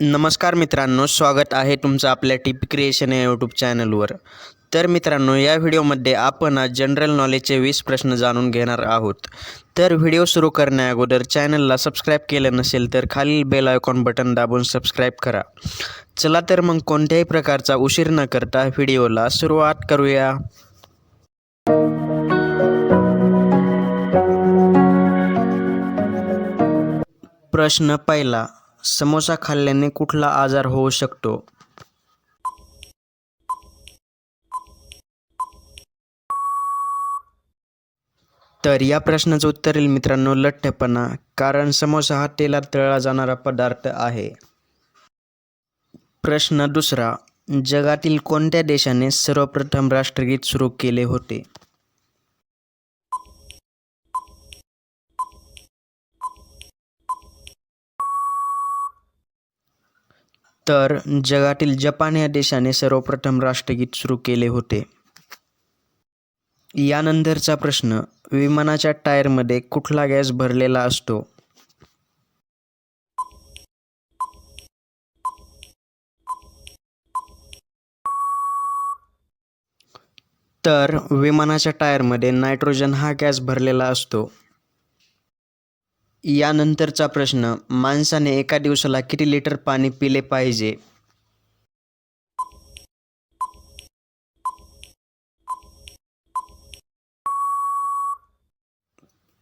नमस्कार मित्रांनो स्वागत आहे तुमचं आपल्या टिप क्रिएशन या यूट्यूब चॅनलवर. तर मित्रांनो या व्हिडिओमध्ये आपण आज जनरल नॉलेजचे वीस प्रश्न जाणून घेणार आहोत. तर व्हिडिओ सुरू करण्या अगोदर चॅनलला सबस्क्राईब केलं नसेल तर खालील बेल आयकॉन बटन दाबून सबस्क्राईब करा. चला तर मग कोणत्याही प्रकारचा उशीर न करता व्हिडिओला सुरुवात करूया. प्रश्न पहिला समोसा खाल्ल्याने कुठला आजार होऊ शकतो? तर या प्रश्नाचं उत्तर येईल मित्रांनो लठ्ठपणा. कारण समोसा हा तेलात तळला जाणारा पदार्थ आहे. प्रश्न दुसरा. जगातील कोणत्या देशाने सर्वप्रथम राष्ट्रगीत सुरू केले होते? तर जगातील जपान या देशाने सर्वप्रथम राष्ट्रगीत सुरू केले होते. यानंतरचा प्रश्न विमानाच्या टायरमध्ये कुठला गॅस भरलेला असतो? तर विमानाच्या टायरमध्ये नायट्रोजन हा गॅस भरलेला असतो. यानंतरचा प्रश्न माणसाने एका दिवसाला किती लिटर पाणी पिले पाहिजे?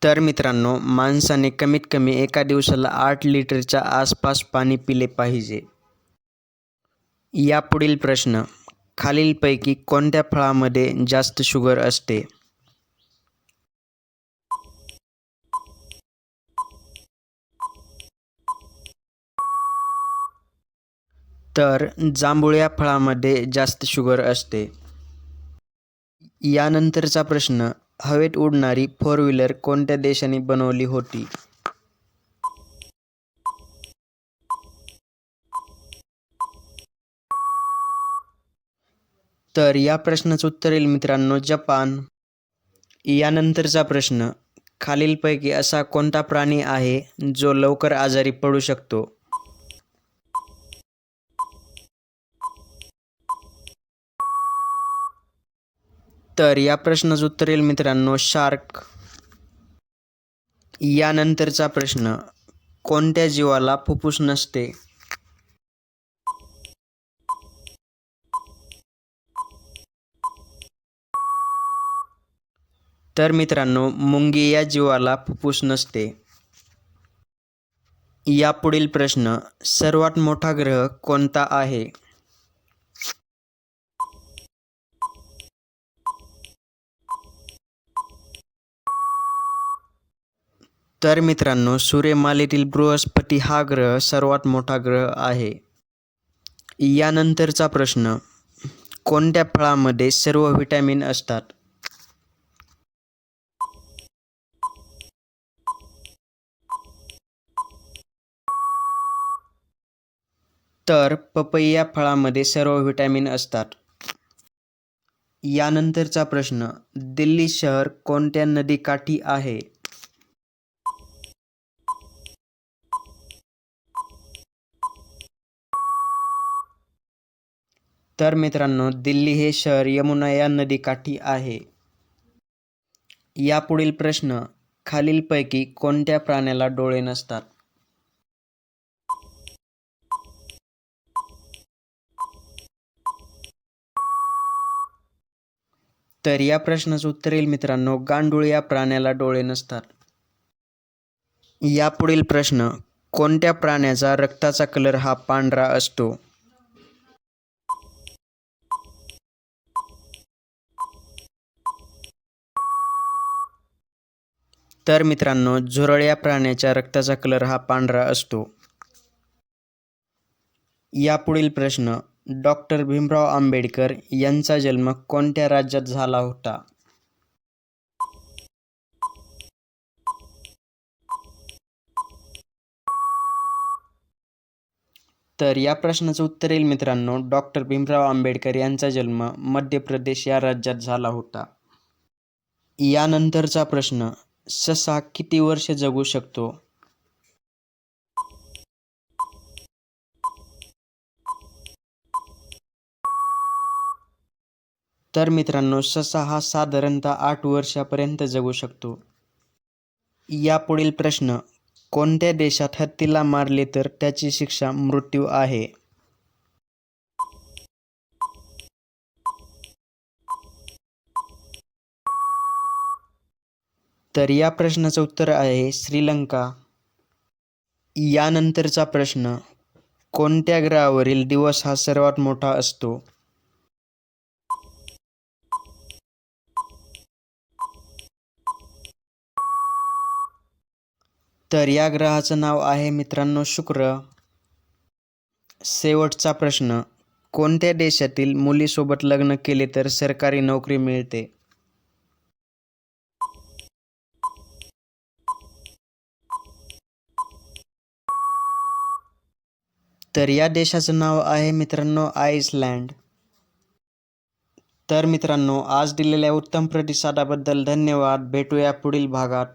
तर मित्रांनो माणसाने कमीत कमी एका दिवसाला आठ लिटरच्या आसपास पाणी पिले पाहिजे. यापुढील प्रश्न खालीलपैकी कोणत्या फळामध्ये जास्त शुगर असते? तर जांभुळ्या फळामध्ये जास्त शुगर असते. यानंतरचा प्रश्न हवेत उडणारी फोर व्हीलर कोणत्या देशाने बनवली होती? तर या प्रश्नाचं उत्तर येईल मित्रांनो जपान. यानंतरचा प्रश्न खालीलपैकी असा कोणता प्राणी आहे जो लवकर आजारी पडू शकतो? तर या प्रश्नाचं उत्तर येईल मित्रांनो शार्क. यानंतरचा प्रश्न कोणत्या जीवाला फुफ्फुस नसते? तर मित्रांनो मुंगी या जीवाला फुफ्फुस नसते. यापुढील प्रश्न सर्वात मोठा ग्रह कोणता आहे? तर मित्रांनो सूर्यमालेतील बृहस्पती हा ग्रह सर्वात मोठा ग्रह आहे. यानंतरचा प्रश्न कोणत्या फळामध्ये सर्व व्हिटॅमिन असतात? तर पपई या फळामध्ये सर्व व्हिटॅमिन असतात. यानंतरचा प्रश्न दिल्ली शहर कोणत्या नदीकाठी आहे? तर मित्रांनो दिल्ली हे शहर यमुना या नदीकाठी आहे. यापुढील प्रश्न खालीलपैकी कोणत्या प्राण्याला डोळे नसतात? तर या प्रश्नाचं उत्तर येईल मित्रांनो गांडूळ या प्राण्याला डोळे नसतात. यापुढील प्रश्न कोणत्या प्राण्याचा रक्ताचा कलर हा पांढरा असतो? तर मित्रांनो झुरळ या प्राण्याच्या रक्ताचा कलर हा पांढरा असतो. यापुढील प्रश्न डॉक्टर भीमराव आंबेडकर यांचा जन्म कोणत्या राज्यात झाला होता? तर या प्रश्नाचं उत्तर येईल मित्रांनो डॉक्टर भीमराव आंबेडकर यांचा जन्म मध्य प्रदेश या राज्यात झाला होता. यानंतरचा प्रश्न ससा किती वर्ष जगू शकतो? तर मित्रांनो ससा हा साधारणतः आठ वर्षापर्यंत जगू शकतो. यापुढील प्रश्न कोणत्या देशात हत्तीला मारले तर त्याची शिक्षा मृत्यू आहे? तर या प्रश्नाचं उत्तर आहे श्रीलंका. यानंतरचा प्रश्न कोणत्या ग्रहावरील दिवस हा सर्वात मोठा असतो? तर या ग्रहाचं नाव आहे मित्रांनो शुक्र. शेवटचा प्रश्न कोणत्या देशातील मुलीसोबत लग्न केले तर सरकारी नोकरी मिळते? तर या देशाचं नाव आहे मित्रांनो आईसलँड. तर मित्रांनो आज दिलेल्या उत्तम प्रतिसादाबद्दल धन्यवाद. भेटूया पुढील भागात.